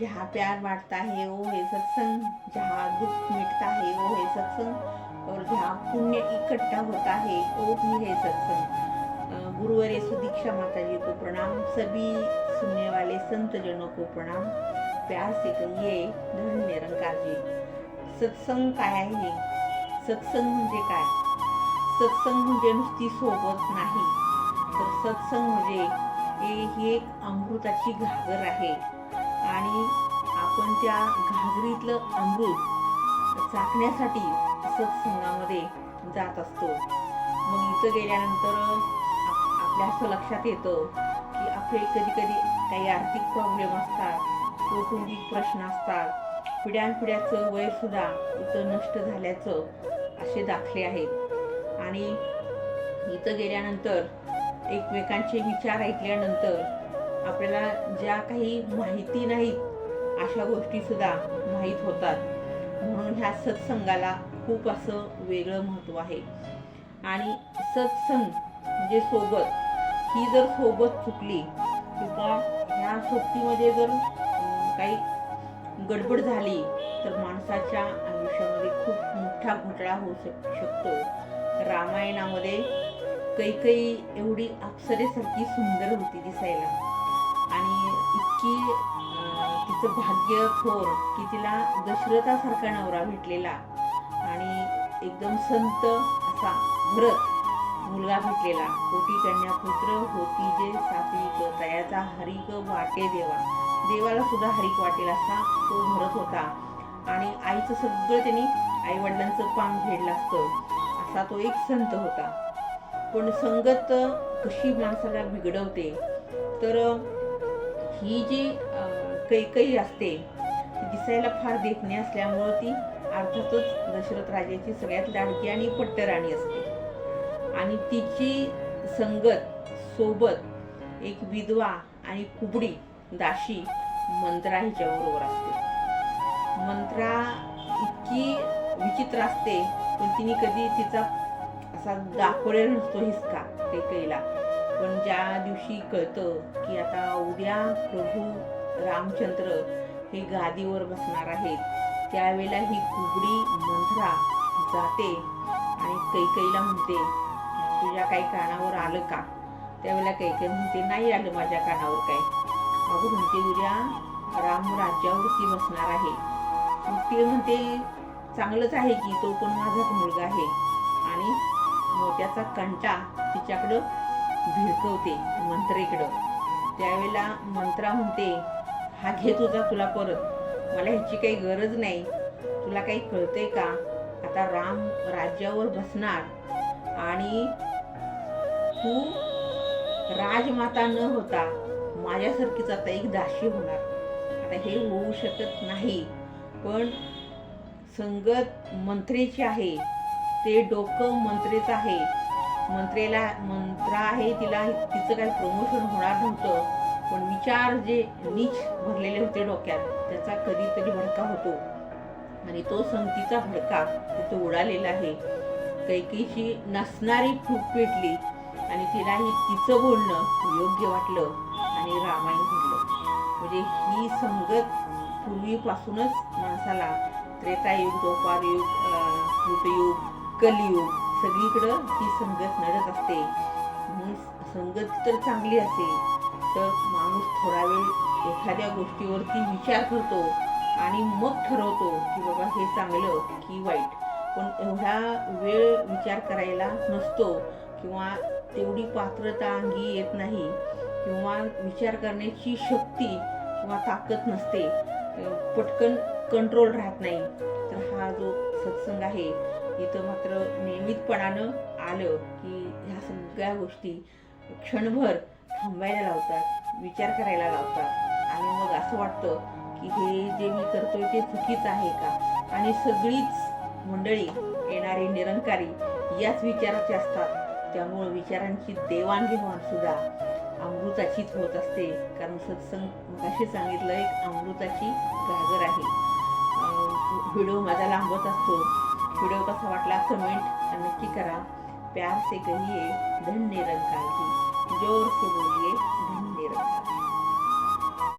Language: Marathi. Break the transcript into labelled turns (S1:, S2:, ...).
S1: जहाँ प्यार बांटता है वो है सत्संग जहाँ दुख मिटता है वो है सत्संग और जहाँ पुण्य इकट्ठा होता है वो भी है सत्संग। गुरुवरे सुदीक्षा माता जी को प्रणाम सभी सुनने वाले संत जनों को प्रणाम। प्यार से कहिए धन निरंकार जी। सत्संग काय आहे? सत्संग म्हणजे काय? सत्संग म्हणजे नुसती सोबत नाही तर सत्संग म्हणजे हे ही एक अमृताची घागर आहे. आणि आपण त्या घागरीतलं अमृत चाकण्यासाठी सत्संगामध्ये जात असतो. मग इथं गेल्यानंतर आप- आपल्या असं लक्षात येतं की आपले कधी कधी काही आर्थिक प्रॉब्लेम असतात कौटुंबिक प्रश्न असतात. पिढ्यानपिढ्याचं वयसुद्धा इथं नष्ट झाल्याचं असे दाखले आहेत. आणि इथं गेल्यानंतर एकमेकांचे विचार ऐकल्यानंतर आपल्याला ज्या काही माहिती नाहीत अशा गोष्टीसुद्धा माहीत होतात. म्हणून ह्या सत्संगाला खूप असं वेगळं महत्त्व आहे. आणि सत्संग म्हणजे सोबत. ही जर सोबत चुकली किंवा ह्या सोबतीमध्ये जर काही गडबड झाली तर माणसाच्या आयुष्यामध्ये खूप मोठा घोटाळा होऊ शक शकतो. रामायणामध्ये कैकई एवढी अप्सरेसारखी सुंदर होती दिसायला. इतकी तिचं भाग्य थोर की तिला दशरथासारखा नवरा भेटलेला आणि एकदम संत असा भरत मुलगा भेटलेला. कोटी कन्या पुत्र होती जे सात्विक तयाचा हरिक वाटे देवा. देवाला सुद्धा हरिक वाटेल असा तो भरत होता. आणि आईचं सगळं त्यांनी आई वडिलांचं पान फेडलं असतं. असा तो एक संत होता. पण संगत कशी माणसाला बिघडवते? तर ही जी कैकई असते दिसायला फार देखणी असल्यामुळं ती अर्थातच दशरथ राजाची सगळ्यात लाडकी आणि पट्टराणी असते. आणि तिची संगत सोबत एक विधवा आणि कुबडी दाशी मंत्रा हिच्याबरोबर असते. मंत्रा इतकी विचित्र असते पण तिने कधी तिचा असा दाखवलेला नसतो हिसका कैकेयीला पण ज्या दिवशी कळतं की आता उद्या प्रभू रामचंद्र हे गादीवर बसणार आहेत त्यावेळेला ही कुबडी मंथरा जाते आणि कैकईला म्हणते तुझ्या काही कानावर आलं का? त्यावेळेला कैकई म्हणते नाही आलं माझ्या कानावर काय. अगं म्हणते उद्या राम राज्यावरती बसणार आहे. मग ते म्हणते चांगलंच आहे की तो पण माझाच मुलगा आहे. आणि मोत्याचा कंटा तिच्याकडं भिरकवते मंत्रेकडं. त्यावेळेला मंत्रा म्हणते हा घे तुझा तुला परत. मला ह्याची काही गरज नाही. तुला काही कळतंय का? आता राम राज्यावर बसणार आणि तू राजमाता न होता माझ्यासारखीच आता एक दाशी होणार. आता हे होऊ शकत नाही. पण संगत मंत्रेची आहे. ते डोकं मंत्रेचं आहे. मंत्रेला मंत्रा आहे तिला तिचं काही प्रमोशन होणार नव्हतं. पण विचार जे नीच भरलेले होते डोक्यात त्याचा कधीतरी भडका होतो. आणि तो संगतीचा भडका तिथं उडालेला आहे. कैकीची नसणारी फूट पेटली आणि तिलाही तिचं बोलणं योग्य वाटलं आणि रामायण घडलं. म्हणजे ही संगत पूर्वीपासूनच माणसाला त्रेतायुग द्वापारयुग कृतयुग कलियुग सगळीकडं ही संगत नडत असते. म्हणून संगत तर चांगली असेल तर माणूस थोडा वेळ एखाद्या गोष्टीवरती विचार करतो आणि मग ठरवतो की बाबा हे चांगलं की वाईट. पण एवढा वेळ विचार करायला नसतो किंवा तेवढी पात्रता अंगी येत नाही किंवा विचार करण्याची शक्ती किंवा ताकद नसते. पटकन कंट्रोल राहत नाही. तर हा जो सत्संग आहे इथं मात्र नियमितपणानं आलं की ह्या सगळ्या गोष्टी क्षणभर थांबायला लावतात विचार करायला लावतात. आणि मग असं वाटतं की हे जे मी करतोय ते चुकीचं आहे का? आणि सगळीच मंडळी येणारी निरंकारी याच विचाराची असतात. त्यामुळं विचारांची देवाणघेवाण सुद्धा अमृताचीच होत असते. कारण सत्संग मगाशी सांगितलं एक अमृताची गाजर आहे. व्हिडिओ माझा लांबत असतो. कसा वाटला कमेंट नक्की करा. प्यार से कहिए धन निरंकार की. जोर से बोलिए धन्य